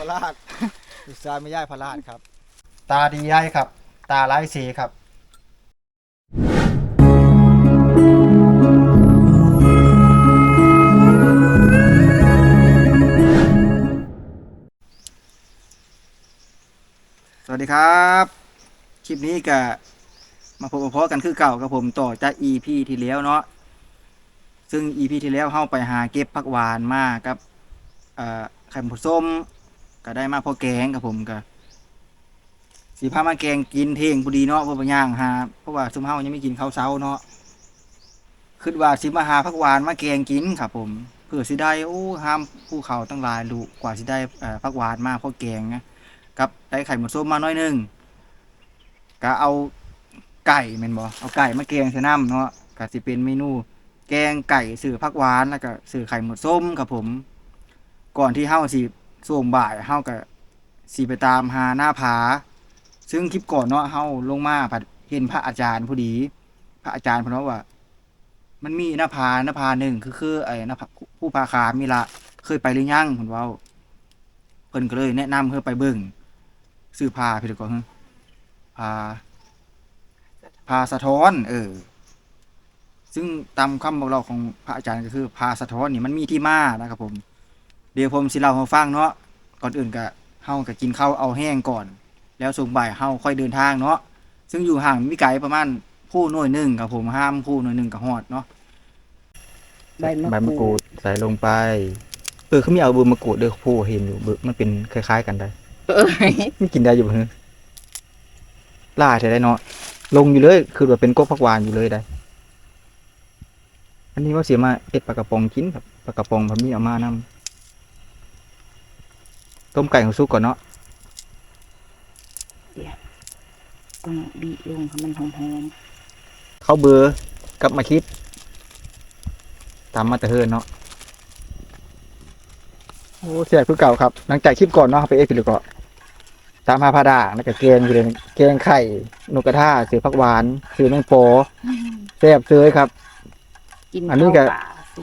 พลาดลูกชายไม่ย่ายพลาดครับ ตาดีย่ายครับ ตาไร้ายสีครับ สวัสดีครับ คลิปนี้ก็มาพบกับพ่อกันคือเก่ากับผมต่อจาก EP ที่แล้วเนาะซึ่ง EP ที่แล้วเข้าไปหาเก็บผักหวานมากับเอ่อไข่ผดส้ม ก็ได้มาพอแกงกับผมก็สีพามาแกงกินเทงพอดีเนาะเพราะว่าย่างหาเพราะว่าซุมเฮายังไม่กินข้าวเช้าเนาะคิดว่าสิมาหาผักหวานมาแกงกินครับผมเพื่อสิได้โอ้ห้ามผู้เขาตั้งหลายลูกกว่าสิได้เอ่อผักหวานมาพอแกงนะกับได้ไข่หมดส้มมาหน้อยหนึงก็เอาไก่แม่นบ่เอาไก่มาแกงใส่น้ำเนาะก็สิเป็นเมนู แกงไก่สื่อผักหวานแล้วก็สื่อไข่หมดส้มครับผม ก่อนที่เฮาสิ ส่วงบ่ายเฮาก็สิไปตามหาหน้าผา ซึ่งคลิปก่อนเนาะเฮาลงมาผัดเห็นพระอาจารย์พอดี พระอาจารย์พิ่นว่า มันมีหน้าผาหน้าผาหนึ่งคือคือไอ้หน้าผาผู้พาคามีละเคยไปหรือยังเพิ่นเว้าเพิ่นก็เลยแนะนำเพื่อไปเบิ่งซื้อผ้าพี่ตะกอนผ้าผ้าสะท้อน เออ ซึ่งตามคำบอกเราของพระอาจารย์ก็คือผ้าสะท้อนนี่มันมีที่มานะครับผม เดี๋ยวผมสิเล่าให้ฟังเนาะก่อนอื่นก็เฮาก็กินข้าวเอาแห้งก่อน แล้วส่งบ่ายเฮาค่อยเดินทางเนาะซึ่งอยู่ห่างมีไกลประมาณผู้หน่วยหนึ่งครับผมห้ามผู้หน่วยหนึ่งกับฮอดเนาะใบมะใบมะกกรูรูดดใส่ลงไป เออเขามีเอาใบมะกรูดเด้อผู้เห็นอยู่เบิกมันเป็นคล้ายๆกันได้เอ้ยไม่กินได้อยู่บ่เฮ้ยล่าใช่ได้เนาะลงอยู่เลย คือว่าเป็นกบผักหวานอยู่เลยได้ อันนี้ว่าเสียมาเอ็ดปลากระป๋องกินครับปลากระป๋องผมมีเอามานำ ต้มไก่ของซุกก่อนเนาะต้องบีลงให้มันหอมเข้าเบอร์กลับมาคิดตามมาแต่เฮินเนาะโอ้เสียคือเก่าครับ หลังจากคลิปก่อนเนาะไปเอ็ดกิโลก็ตามหาพาดาแล้วก็แกงอยู่เลยแกงไข่นกกระทาเสือผักหวานเสือแมงโปอแซ่บเซยครับๆกินอันนี้ก็ข้าวป่าสิ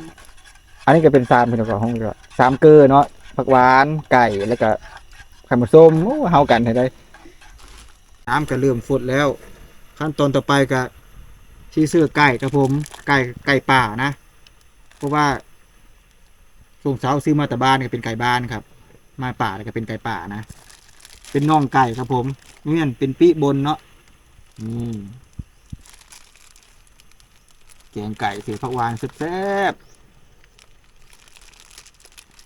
อันนี้ก็เป็นสามเป็นของห้องก็สามเกลือเนาะ ผักหวานไก่แล้วก็ไข่มดส้มโอ้เฮากันให้ได้น้ำก็เริ่มฟดแล้ว ขั้นตอนต่อไปก็ที่ซื้อไก่ครับผมไก่ไก่ป่านะเพราะว่าส่งสาวซื้อมาแต่บ้านก็เป็นไก่บ้านครับ มาป่าก็เป็นไก่ป่านะเป็นน่องไก่ครับผมเนี่นเป็นปีบนเนาะนี่แกงไก่เสียผักหวานแซ่บ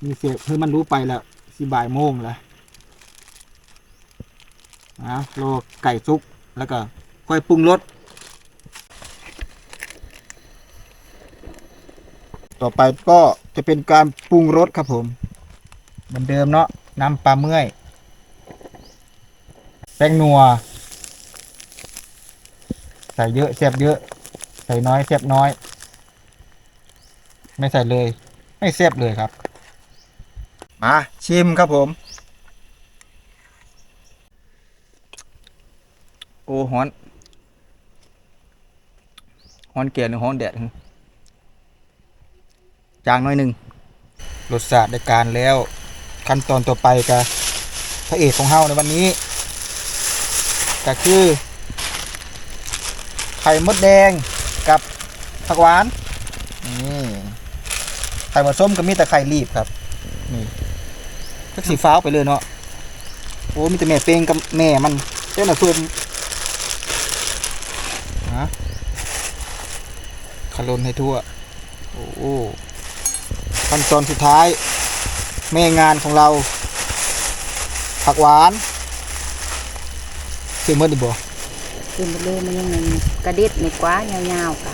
มีเสียเพื่อมันรู้ไปแล้วสิบ่ายโมงแล้วนะโลไก่ซุกแล้วก็ค่อยปรุงรสต่อไปก็จะเป็นการปรุงรสครับผมเหมือนเดิมเนาะน้ำปลาเมื่อย แป้งนัว ใส่เยอะแซ่บเยอะ ใส่น้อยแซ่บน้อย ไม่ใส่เลย ไม่แซ่บเลยครับ มาชิมครับผม โอ้ฮ้อนฮ้อนเกลียหรือฮ้อนแดดจางน้อยหนึ่งรสชาติได้การแล้ว ขั้นตอนต่อไปก็พระเอกของเฮาในวันนี้ ก็คือ ไข่มดแดงกับผักหวานนี่ไข่มดส้มก็มีแต่ไข่รีบครับนี่ สักสีฟ้าวไปเลยเนาะโอ้มีแต่แม่เป้งกับแม่มันเจ้าหน้าส้มฮะขลนให้ทั่ว โอ้โหขั้นตอนสุดท้าย แม่งานของเรา ผักหวานซื้อเมื่อดิบ่กินไปเลยมันยังไงกระเด็ดในกว้ายาวๆกะ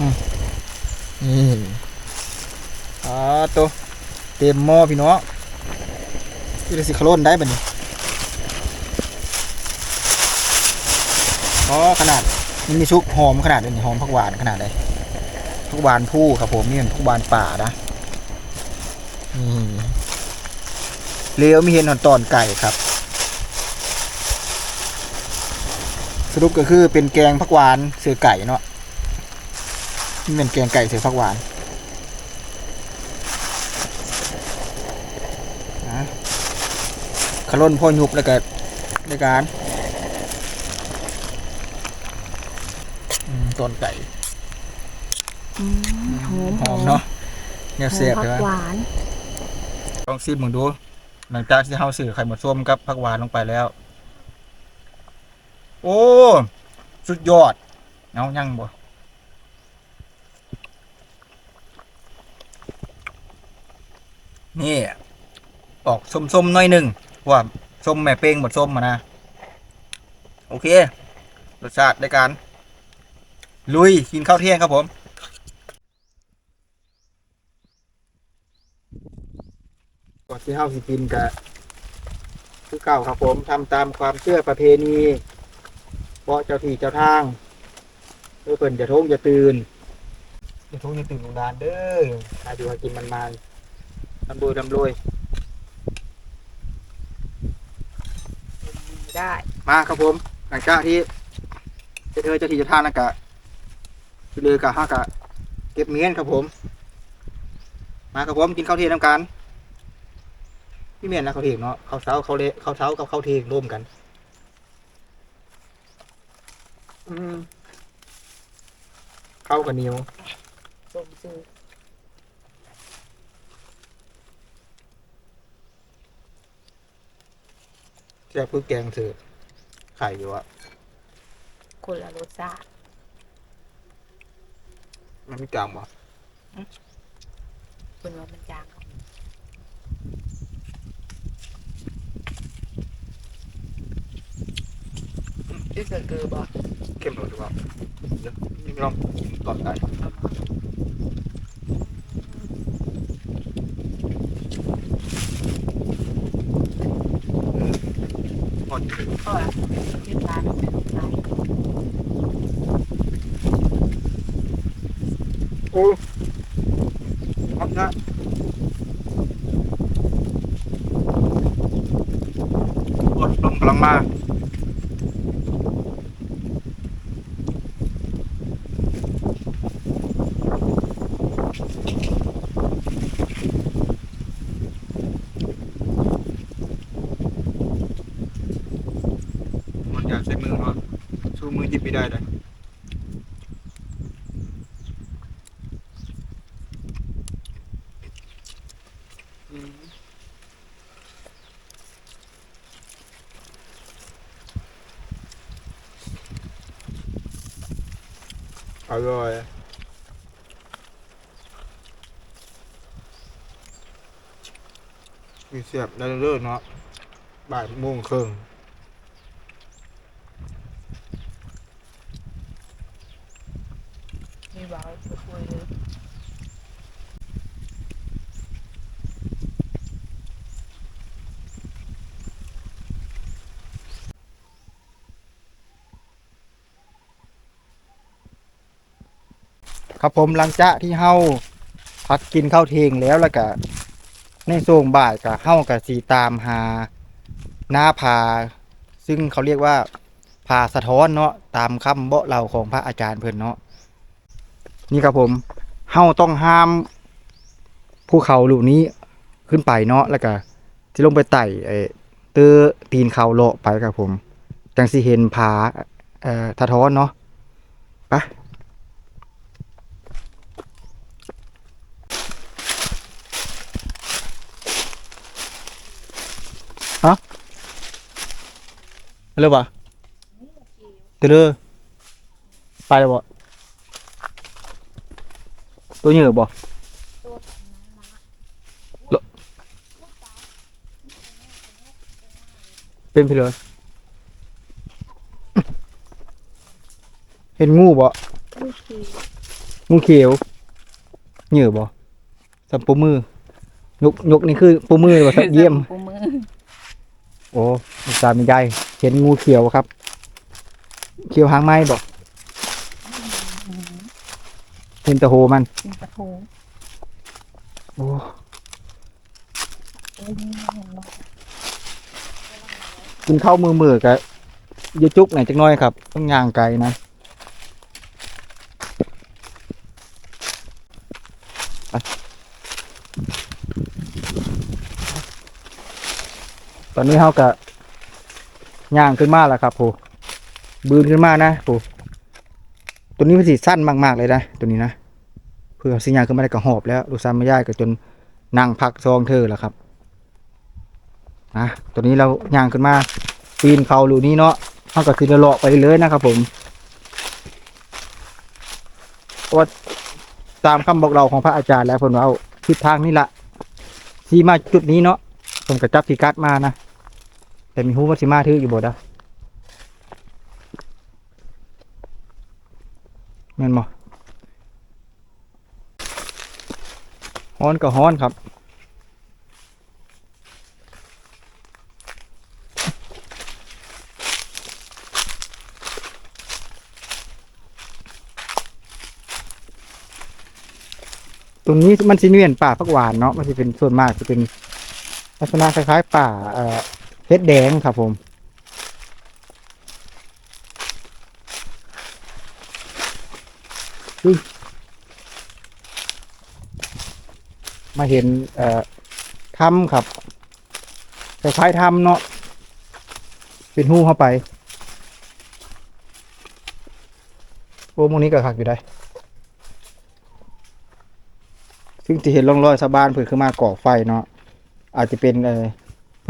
นี่อ่าตัว เต็มหม้อพี่น้องที่จะสิขลุ่นได้บ่นี่อ๋อขนาดมันมีซุกหอมขนาดนี้หอมผักหวานขนาดไหนผักหวานผู้ครับผมนี่เป็นผักหวานป่านะนี่เลี้ยวมีเห็นหอนตอนไก่ครับ สรุปก็คือเป็นแกงผักหวานเสือไก่เนาะนี่เป็นแกงไก่เสือฟักหวานนะ ขล้นพ่อยุบแล้วก็ในการอืมต้นไก่อืมหอมหอมเนาะเนี่ยเสียบผัใช่กไหมหวานลองซิมมึงดู หลังจากที่เฮาสื่อไข่หมดส้มกับผักหวานลงไปแล้ว โอ้ สุดยอดเอายังบ่นี่ ออกส้มๆหน่อยหนึ่งเพราะว่าส้มแม่เป้งหมดส้มมานะ โอเค รสชาติในการ ลุย กินข้าวเที่ยงครับผมก่อนที่เฮาสิกินกะคือเก่าครับผมทำตามความเชื่อประเพณีเพราะเจ้าที่เจ้าทางเพื่อเพิ่นจะทงจะตื่นจะทงจะตื่นลงดานเด้ออาอยู่หากินมันมาดำรวยดำรวย ได้มาครับผมหลังจากที่เจ้าเธอเจ้าที่เจ้าทางนะกะที่เลือกะห้ากะเก็บเมียนครับผม มาครับผมกินข้าวเที่ยงน้ำกันพี่เมียนนะข้าวเที่ยงเนาะข้าวเช้าข้าวเละข้าวเช้ากับข้าวเที่ยงร่วมกัน อืมข้าวกับเหนียวส้มซื้อ แซ่บคือแกงเสือไข่อยู่อะคนละรสชาติมันไม่จางบ่เป็นว่ามันจางที่เกิดเกิดบ่เข้มหน่อยดีกว่าเดี๋ยวนี่ลองกินก่อนได้หมดก็ที่ร้านเป็นร้าน โอ้ตนะกดลมกำลังมามันอยากใช้มือเนาะ สู้มือหยิบไม่ได้เลยอร่อยมีเสียบได้เรื่อยเนาะบ่ายโมงครึ่ง มีบ่าวจะคุยเลย ครับผมหลังจากที่เฮาพักกินข้าวเทงแล้วแล้วก็ในช่วงบ่ายก็เฮาก็สีตามหาหน้าผาซึ่งเขาเรียกว่าผาสะท้อนเนาะตามคำเบาเล่าของพระอาจารย์เพิ่นเนาะนี่ครับผมเฮาต้องห้ามภูเขาลูกนี้ขึ้นไปเนาะแล้วก็ที่ลงไปไต่ไอ้เตื้อตีนเขาเลาะไปครับผม จังสิเห็นผาเอ่อสะท้อนเนาะไป เร็วปะเตลือไปแล้วบ่ตัวเหยื่อบ่โลเป็นไปเลยเห็นงูบ่โอเคงูเขียวเหยื่อบ่สัมปูมือยกยกนี่คือปูมือบ่สับเยี่ยมปูมือโอ้ตาไม่ใหญ่ เห็นงูเขียวครับ เขียวหางไม้บอกเห็นแตะโหมันกินปลาทูโอ้เอ้ยนี่เห็นบ่กินข้าวมือมือกะยจุกไหนอยจักหน้อยครับ ต้องย่างไกลนะไปไปอนนี้เขาก็ ย่างขึ้นมาแล้วครับผู้บืนขึ้นมานะผู้ตัวนี้มันสีสั้นมากๆเลยนะตัวนี้นะเพื่อสิย่างขึ้นมาได้ก็หอบแล้วลูกสาวไม่ย่ายก็จนนั่งพักซองเธอแล้วครับนะตัวนี้เราย่างขึ้นมาปีนเขาลูนี้เนาะเขาก็คือเลาะไปเลยนะครับผมเพราะว่าตามคำบอกเราของพระอาจารย์แล้วเพิ่นว่าเอาทิศทางนี่ละที่มาจุดนี้เนาะผมก็จับพิกัดมานะ แต่มีฮู้ว่าสิมาถืออยู่บ่ดะแม่นบ่ฮ้อนก็ฮ้อนครับตรงนี้มันสิมีเป็นป่าพักหวานเนาะมันสิเป็นส่วนมากจะเป็นลักษณะคล้ายๆป่าเอ่อ เพชรแดงครับผม มาเห็นเอ่อถ้ำครับคล้ายๆถ้ำเนาะ เป็นหูเข้าไป โอ้มงนี้ก็คักอยู่ได้ ซึ่งจะเห็นร่องรอยชาวบ้านเพิ่นขึ้นมาก่อไฟเนาะ อาจจะเป็นเออ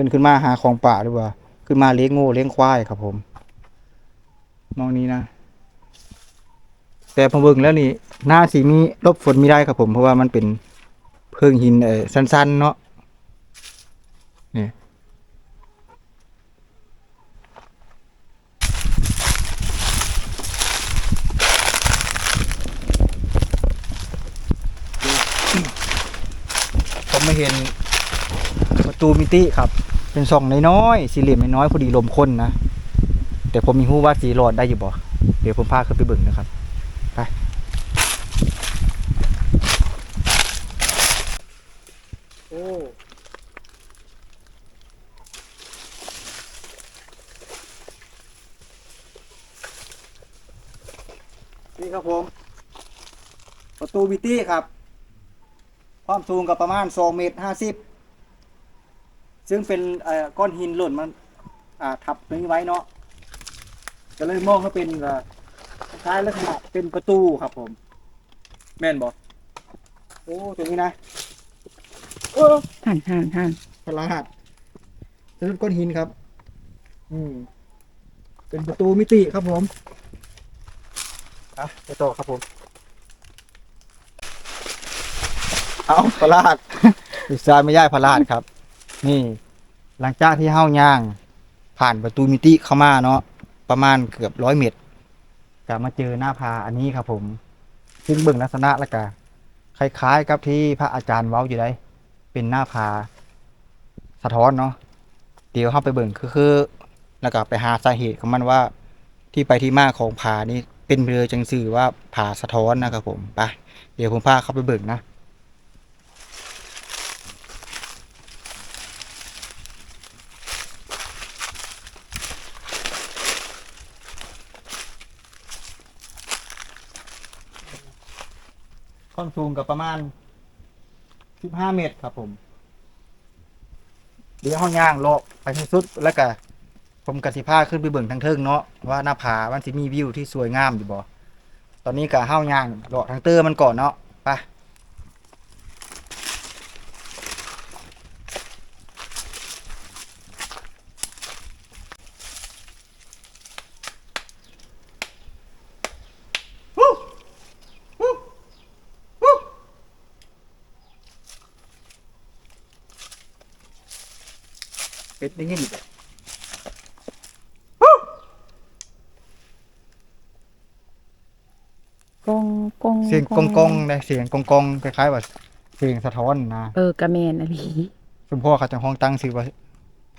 พิ่นขึ้นมาหาของป่าหรือว่า ขึ้นมาเลี้ยงงูเลี้ยงควายครับผม มองนี้นะ แต่พอเบิ่งแล้วนี่หน้าสีมีลบฝนไมีได้ครับผม เพราะว่ามันเป็นเพิงหินเออสั้นๆ เนาะนี่ผมไม่เห็นประตูมิติครับ เป็นช่องน้อยๆสี่เหลี่ยมน้อยๆพอดีลมคนนะแต่ผมมีหู้ว่าสีรอดได้อยู่บ่เดี๋ยวผมพาขึ้นไปบิ่งนะครับไปโอ้นี่ครับผม ประตูมิติครับ ความสูงกับประมาณ2เมตร50 ซึ่งเป็นเอ่อก้อนหินหล่นมันอ่าทับตรงนี้ไว้เนาะก็เลยมองว่าเป็นเอ่อคล้ายลักษณะเป็นประตูครับผม แม่นบอกโอ้ตรงนี้นะเออหันหันหันประหลาดเป็นก้อนหินครับ อืมเป็นประตูมิติครับผมอะไปต่อครับผม เอาพลาดอุตส่าห์ไม่ย่ายพลาดครับ นี่ หลังจากที่เฮ้าย่าง ผ่านประตูมิติเข้ามาเนาะประมาณเกือบร้อยเมตรก็มาเจอหน้าผาอันนี้ครับ ผมซึ่งเบิ่งลักษณะแล้วก็คล้ายๆกับที่พระอาจารย์เว้าอยู่ได้เป็นหน้าผาสะท้อนเนาะเดี๋ยวเข้าไปเบิ่งคือคือ แล้วก็ไปหาสาเหตุของมันว่าที่ไปที่มาของผานี้เป็นเรือจังสื่อว่าผาสะท้อนนะครับผมไปเดี๋ยวผมพาเข้าไปเบิ่งนะ ความสูงกับประมาณ15เมตรครับ ผม เดี๋ยวห้องย่างโลาะไปที่สุดแล้วก็ผมกสิพาขึ้นไปเบิ่งทางเทิงเนาะว่าหน้าผามันสิมีวิวที่สวยงามอยู่บ่ตอนนี้ก็ห้าย่างโลาะทางเตอร์มันก่อนเนาะ เป็ดได้ยินบ่กงกงเสียงกองกองๆได้เสียงกองกองๆคล้ายๆว่าเสียงสะท้อนนะเออกระแมนอะไรคุณพ่อเขาจะห้องตั้งชื่อว่า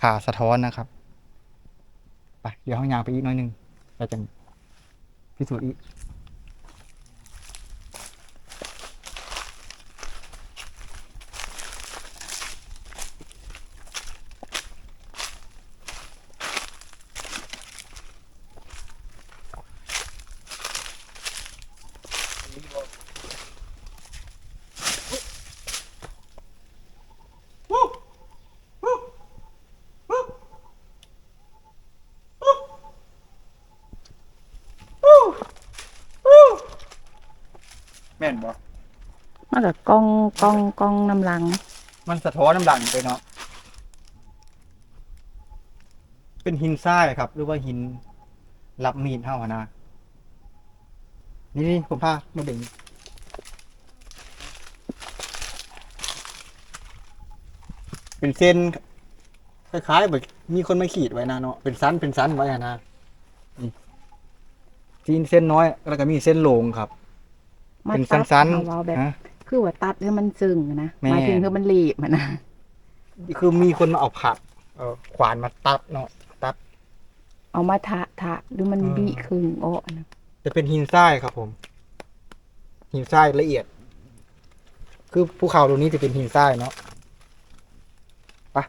ผ่าสะท้อนนะครับไปเดี๋ยวห้องยางไปอีกหน้อยหนึงเราจะพิสูจน์อีก แม่นบ่ มันก็กล้องกล้องกล้องน้ำลัง มันสะท้อนน้ำลังไปเนาะ เป็นหินทรายครับ หรือว่าหินรับมีดเท่านะ นี่นี่ผมพามาเบ่งเป็นเส้นคล้ายๆแบบมีคนมาขีดไว้นะเนาะเป็นสั้นเป็นสั้นไว้อะนะนี่ที่เส้นน้อยแล้วก็มีเส้นโลงครับ มาเป็นตัดสั้นเอาเว้าแบบ ๆฮะ คือว่าตัดให้มันซึ้งอะนะแม่ หมายถึงคือมันรีบอะนะคือมีคนมาเอาผักเอาขวานมาตัดเนาะตัด เอามาทะทะหรือมันอืม บีครึ่งโอ้นะ จะเป็นหินทรายครับผม หินทรายละเอียด คือภูเขาตรงนี้จะเป็นหินทรายเนาะไปะ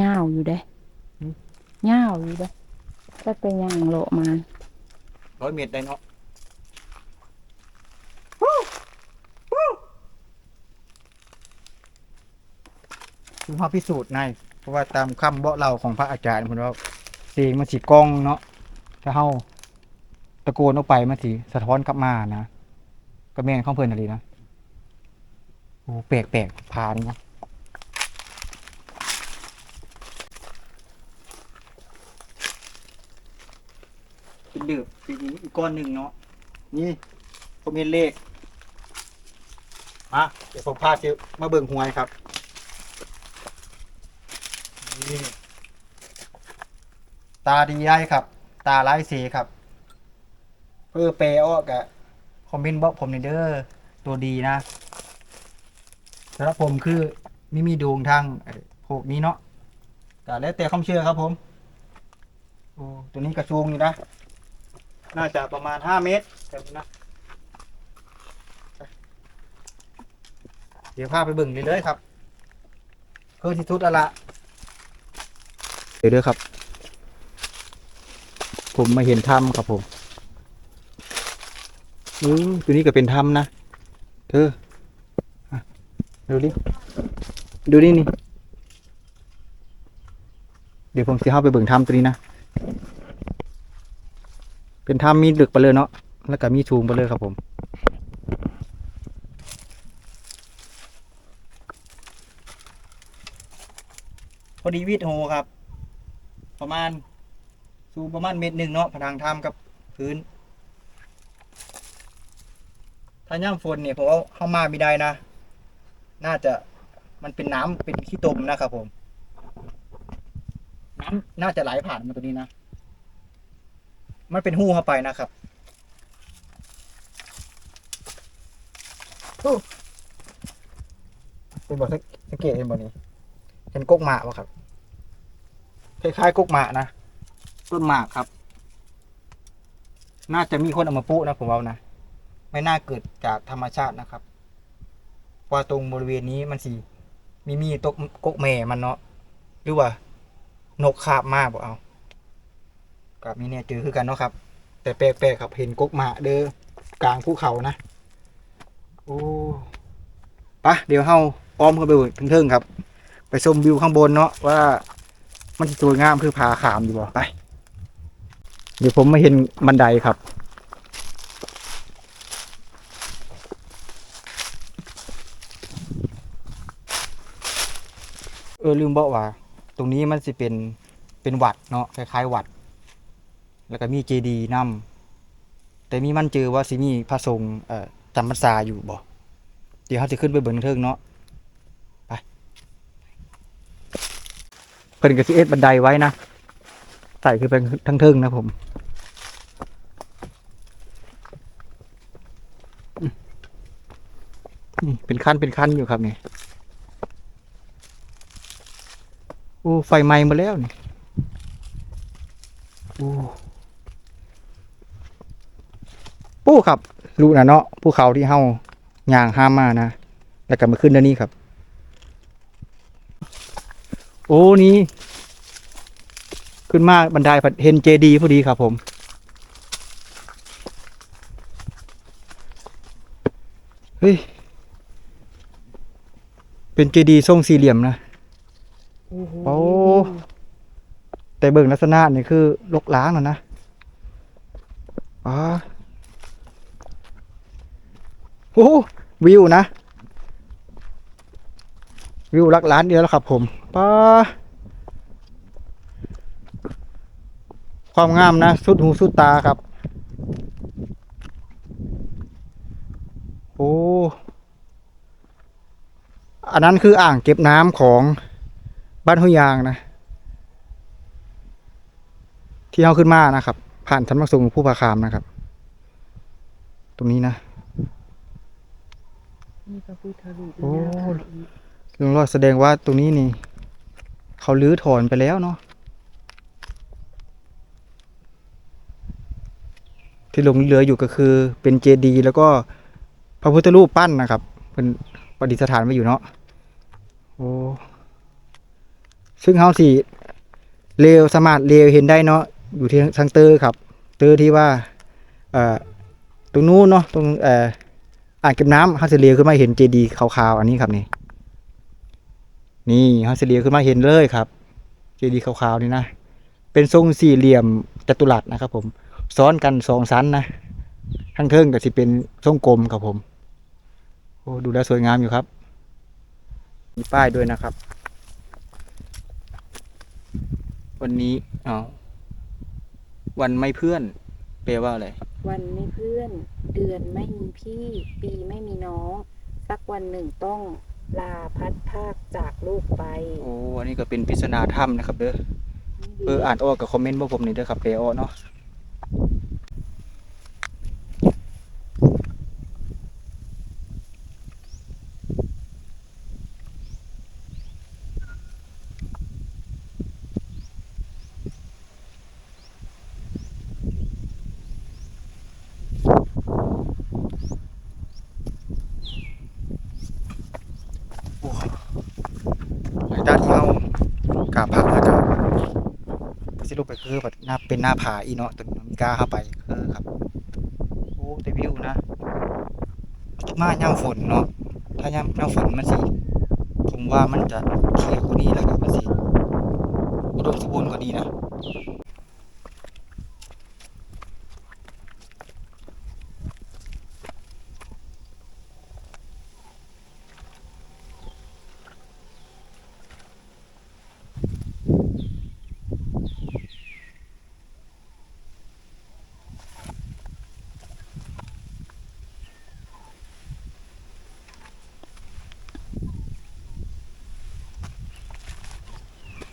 ยาวอยู่เด้ยาวอยู่เด้ก็เป็นย่างโลมาร้อยเมตรได้เนาะ คือพาพิสูจน์ในเพราะว่าตามคำบอกเล่าของพระอาจารย์ผมว่าเสียงมันสีกล้องเนาะถ้าเฮาตะโกนออกไปมันสีสะท้อนกลับมานะก็แม่นข้องเพิ่นอะไรนะโอ้แปลกแปลกๆผ่านเนาะเป็นเดือบเป็นอีกก้อนหนึ่งเนาะนี่ผมเห็นเลขมาเดี๋ยวผมพาเซลมาเบิ่งหวยครับนี่ ตาดีได้ครับ ตาไร้สีครับเพื่อแปลออกะคอมเมนต์บอกผมหน่อยเด้อตัวดีนะสำหรับผมคือไม่มีดวงทางพวกนี้เนาะแต่แล้วแต่ความเชื่อครับผมโอ้ตัวนี้กระชูงอยู่นะ น่าจะประมาณห้าเมตรแบบนี้นะเดี๋ยวพาไปบิ่งเรื่อยครับเพื่อที่ทุดอะละ เดี๋ยวเด้อครับ ผมมาเห็นถ้ำครับผมอือตัวนี้ก็เป็นถ้ำนะเธอดูดิดูดินี่ เดี๋ยวผมจะเข้าไปเบิ่งถ้ำตัวนี้นะ เป็นถ้ำมีลึกไปเลยเนาะ แล้วก็มีสูงไปเลยครับผมพอดีวิดโฮครับ ประมาณ สูงประมาณเมตรหนึ่งเนาะผนังถ้ำกับพื้น ถ้าย่ำฝนเนี่ยผมว่าเข้ามาไม่ได้นะ น่าจะมันเป็นน้ำเป็นขี้ตมนะครับผม น้ำน่าจะไหลผ่านมาตัวนี้นะ มันเป็นหู้เข้าไปนะครับเป็นบอสังเกตเห็นบอนี้เห็นกกหมากวะครับ คล้ายๆกุกหมากนะต้นหมากครับ น่าจะมีคนเอามาปลูกนะผมว่านะไม่น่าเกิดจากธรรมชาตินะครับว่าตรงบริเวณนี้มันสีมีมีตกกกแม่มันเนาะหรือว่า นกคาบมากบ่เอากับมีเนี่ยเจอคือกันเนาะครับ แต่แปลกๆครับเห็นกกหมาเด้อกลางภูเขานะโอ้ปะเดี๋ยวเฮาอ้อมเข้าไปเทิงๆครับ ไปชมวิวข้างบนเนาะว่า มันสิสวยงามคือผาขามอยู่บ่ไป เดี๋ยวผมมาเห็นบันไดครับ เออลืมบอกว่า ตรงนี้มันสิเป็นเป็นวัดเนาะคล้ายๆวัด แล้วก็มีเจดีย์นำแต่มีมันเจอว่าสิมีพระสงฆ์เอ่อจำพรรษาอยู่บ่เดี๋ยวเขาจะขึ้นไปเบิ่งเทิงเนาะไป เพิ่นก็สิเอ็ดบันไดไว้นะใส่คือเป็นทั้งเทิงนะผมนี่เป็นขั้นเป็นขั้นอยู่ครับนี่โอ้ไฟไหม้มาแล้วนี่โอ้ปู้ครับรู้นะเนาะภูเขาที่เฮาย่างห้ามมานะแล้วก็มาขึ้นด้านนี้ครับ โอ้นี่ขึ้นมาบันไดผัดเห็นเจดีย์พอดีครับผมเฮ้ยเป็นเจดีย์ทรงสี่เหลี่ยมนะแต่เบิ่งลักษณะนี่คือลกล้างแล้วนะอ๋อโอ้โหวิวนะ วิวลักล้านเดียวแล้วครับผม ป้าความงามนะสุดหูสุดตาครับ โอ้ อันนั้นคืออ่างเก็บน้ำของบ้านห้วยยางนะ ที่เอาขึ้นมานะครับ ผ่านทันมักสูงผู้พาคามนะครับ ตรงนี้นะนี่พระพุทธรูปโอ้ลุงรอดแสดงว่าตรงนี้นี่ เขาลื้อถอนไปแล้วเนาะที่หลงเหลืออยู่ก็คือเป็นเจดีย์แล้วก็พระพุทธรูปปั้นนะครับ เป็นประดิษฐานไว้อยู่เนาะโอ้ซึ่งเฮาสิเลวสมารถเลวเห็นได้เนาะอยู่ที่ทางเตอร์ครับ เตอร์ที่ว่าเอ่อตรงนู้นเนาะตรงเอ่ออ่างเก็บน้ำเฮาสิเลวขึ้นมาเห็นเจดีย์ขาวๆอันนี้ครับนี่ นี่เฮาสิเลียขึ้นมาเห็นเลยครับเจดีย์ขาวๆนี่นะ เป็นทรงสี่เหลี่ยมจัตุรัสนะครับ ผมซ้อนกันสองชั้นนะทั้งเทิงก็สิเป็นทรงกลมครับผมโอ้ดูแล้วสวยงามอยู่ครับ มีป้ายด้วยนะครับ วันนี้อ๋อวันไม่เพื่อนแปลว่าอะไรวันไม่เพื่อน เดือนไม่มีพี่ ปีไม่มีน้อง สักวันหนึ่งต้อง ลาพัดภาคจากลูกไป โอ้อันนี้ก็เป็นปริศนาธรรมนะครับเด้อเอออ่านออกกับคอมเมนต์พวกผมนี่เด้อครับเปออเนาะโอ้ในด้านที่เรา กราบพระนะจ๊ะสิลงไปคือแบบหน้าเป็นหน้าผาอีเนาะตัวนี้มีกล้าเข้าไปคือครับโอ้แต่วิวนะมายามฝนเนาะถ้าย่ำยามฝนมันสิผมว่ามันจะเขียวกว่านี้แล้วก็มันสิอุดมสมบูรณ์กว่านี้นะ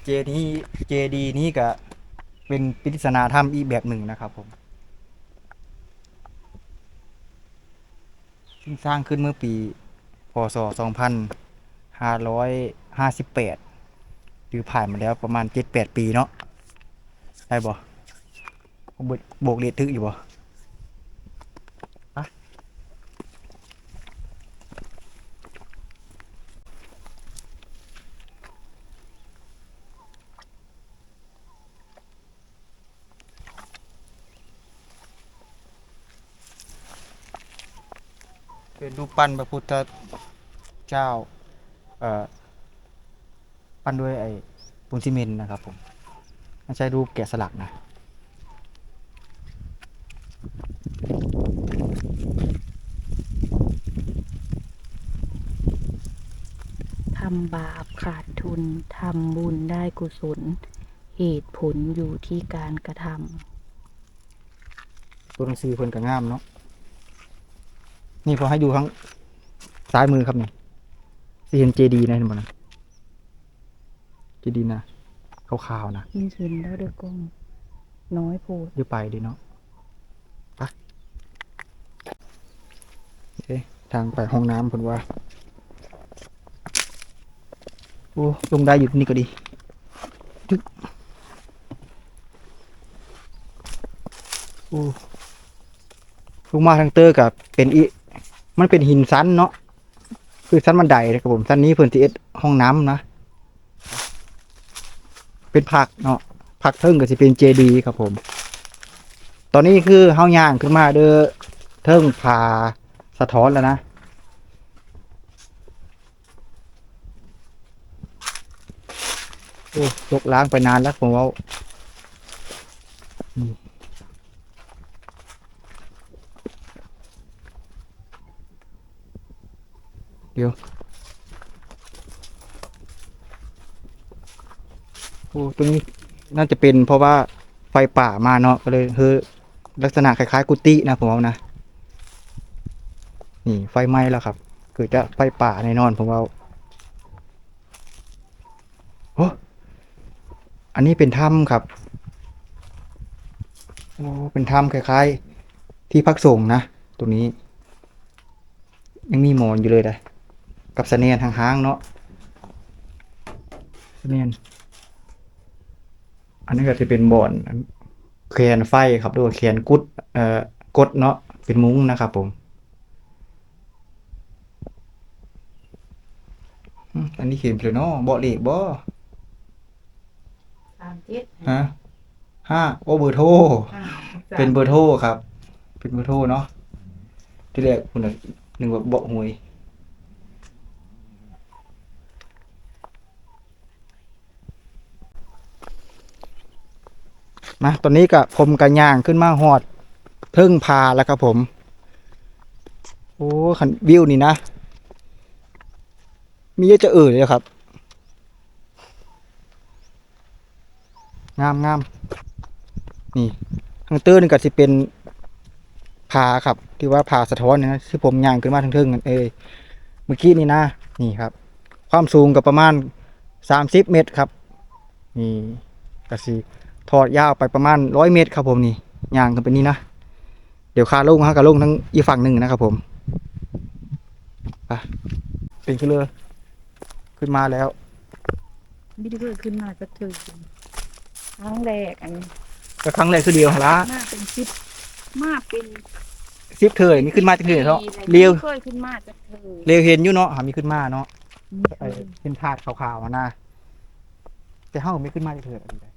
เจดีเจดีนี้ก็เป็นปริศนาธรรมอีกแบบหนึ่งนะครับผมซึ่งสร้างขึ้นเมื่อปี พศ 2558 หรือผ่านมาแล้วประมาณ 7-8 ปีเนาะ ได้บ่บกโบกเลขทึกอยู่บ่ รูปปั้นพระพุทธเจ้าเอ่อปั้นด้วยไอ้ปูนซีเมนต์นะครับผมไม่ใช่รูปแกะสลักนะทำบาปขาดทุน ทำบุญได้กุศล เหตุผลอยู่ที่การกระทตัวหนังสือเพิ่นก็งามเนาะ นี่พอให้ดูข้างซ้ายมือครับนี่สิเห็นเจดีนะเห็นบ่นะเจดีนะขาวๆนะำมีเห็นแล้วเด้อกล้องน้อยโพดอยู่ไปดีเนาะไปโอเคทางไปห้องน้ำเพิ่นว่าโอ้ลงได้อยู่ที่นี่ก็ดีจึ๊กโอ้ลงมาทางเตอร์กับเป็นอี มันเป็นหินซันเนาะคือซันบันไดนะครับผมซันนี้เพิ่นสิเอ็ดห้องน้ำนะเป็นผักเนาะผักเทิงก็สิเป็นเจดีครับผม ตอนนี้คือเฮาย่างขึ้นมาเด้อเทิงผาสะท้อนแล้วนะโอ้ยกล้างไปนานแล้วผมว่า เดี๋ยวโอ้ตรงนี้น่าจะเป็นเพราะว่าไฟป่ามาเนาะก็เลยเฮ้อลักษณะคล้ายๆ กุฏินะผมเอานะนี่ไฟไหม้แล้วครับเกิดจะไฟป่าแน่นอนผมเอาโอ้อันนี้เป็นถ้ำครับโอ้เป็นถ้ำคล้ายๆ ที่พักสงนะ ตรงนี้ ยังมีหมอนอยู่เลยนะ กับเสนียนทางห้างๆเนาะเสนียนอันนี้ก็จะเป็นบ่อนแคนไฟครับด้วยแคนกุดเอ่อกดเนาะเป็นมุ้งนะครับผมอืมอันนี้เขียนเปล่าเนาะบ่เลขบ่สามเจ็ดฮะห้าโอเบอร์โทรเป็นเบอร์โทรครับ เป็นเบอร์โทรเนาะที่แรกคุณน่ะนึกว่าบอกหวย นะตอนนี้ก็ผมกระย่างขึ้นมาหอดเทิงพาแล้วครับผม โอ้ขันวิวนี่นะ มีเยอะจะเอ่ยเลยครับ งามงามนี่ทางตื้นนี่ก็จะเป็นผาครับที่ว่าผาสะท้อนเนยนะที่ผมย่างขึ้นมาทางทิงนั่นเอยเมื่อกี้นี่นะนี่ครับ ความสูงก็ประมาณสามสิบเมตรครับ นี่ก็สิท อดยาวไปประมาณร้อยเมตรครับผมนี่ย่างกันไปนี่นะ เดี๋ยวคาลงฮะกับลงทั้งอีกฝั่งหนึ่งนะครับผมไปเป็นขึ้นเลยขึ้นมาแล้วไม่ได้เกิดขึ้นมาจะถึงครั้งแรกอันนี้ก็ครั้งแรกคือเดียวหนละมาเป็นชิปมาเป็นซิปเธอนี่ขึ้นมาจากเถื่อเนาะปีลเรียวเคยขึ้นมาจะถึงเรียวเห็นอยู่เนาะหามีขึ้นมาเนาะไอ้เป็นถาดขาวๆอะนะแต่เฮาไม่ขึ้นมาจากเถื่ออะไรเลย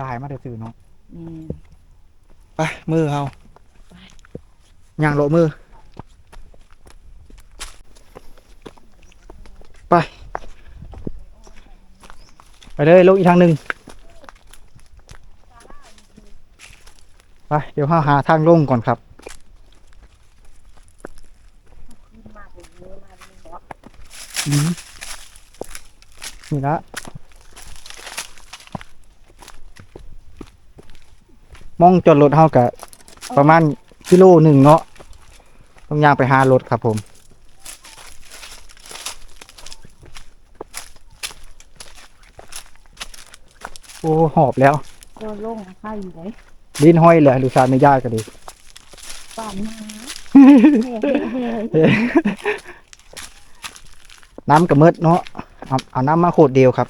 กายมาแต่สื่อเนาะนี่ไปมือเฮาย่างโลมือ ไป ไปเลยลงอีกทางหนึ่งไป เดี๋ยวห้าหาทางลงก่อนครับขึ้นมาเป็นเนื้อมาเป็นเนาะอืมนี่ละ มองจอดรถเฮากะประมาณกิโลหนึ่งเนาะต้องย่างไปหารถครับผม โอ้หอบแล้วก็โล่งค่าอยู่ไหนลิ้นห้อยเลยดูซาไม่ยากก็ดีป่านมาน้ำกระเมิดเนาะเอาเอาน้ำมาโคตรเดียวครับ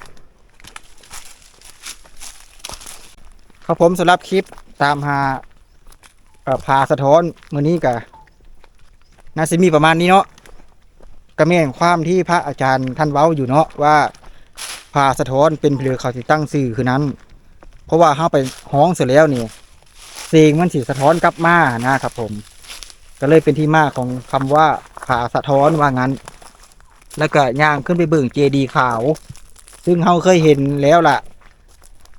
ครับผมสำหรับคลิป ตามหาพาสะท้อนมือนี้กะน่าจะมีประมาณนี้เนาะกระเม่นความที่พระอาจารย์ท่านเว้าอยู่เนาะว่าพาสะท้อนเป็นเพลือเขาที่ตั้งสื่อคือนั้น เพราะว่าเข้าไปห้องเสร็จแล้วนี่เสียงมันสีสะท้อนกลับมานะครับผม ก็เลยเป็นที่มาของคำว่าผาสะท้อนว่างั้น แล้วก็ย่างขึ้นไปเบิ่งเจดีขาว ซึ่งเราเคยเห็นแล้วล่ะ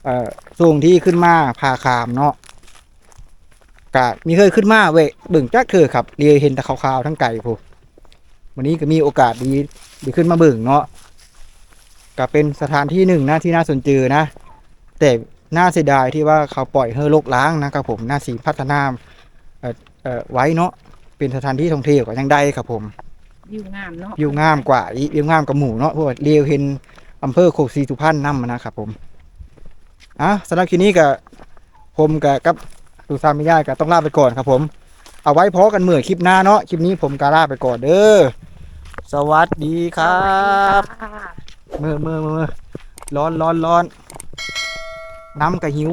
เอ่อส่งที่ขึ้นมาพาขามเนาะ กะมีเคยขึ้นมาเว้ยเบิ่งจักเธอครับเรียเห็นแต่ขาวๆทั้งไก่พูวันนี้ก็มีโอกาสดีดีขึ้นมาเบิ่งเนาะก็เป็นสถานที่หนึ่งนะที่น่าสนใจนะ แต่น่าเสียดายที่ว่าเขาปล่อยเฮอโลกล้างนะครับผมน่าสีพัฒนาเอ่อเอ่อไว้เนาะเป็นสถานที่ท่องเที่ยวก็ยังได้ครับผมอยู่งามเนาะวิวงามกว่าอีวิวงามกับหมู่เนาะเพราะว่าเรียวเห็นอำเภอโคกศรีสุพรรณนำนะครับผมอะสำหรับคลิปนี้ก็ผมกับกับ ดูซาม่ยาก็ต้องลาไปก่อนครับผม เอาไว้พอกันเมื่อคลิปหน้าเนาะคลิปนี้ผมก็ลาไปก่อนเด้อสวัสดีครับเมื่อเมื่อเมื่อร้อนร้อนร้อนน้ำกระหิว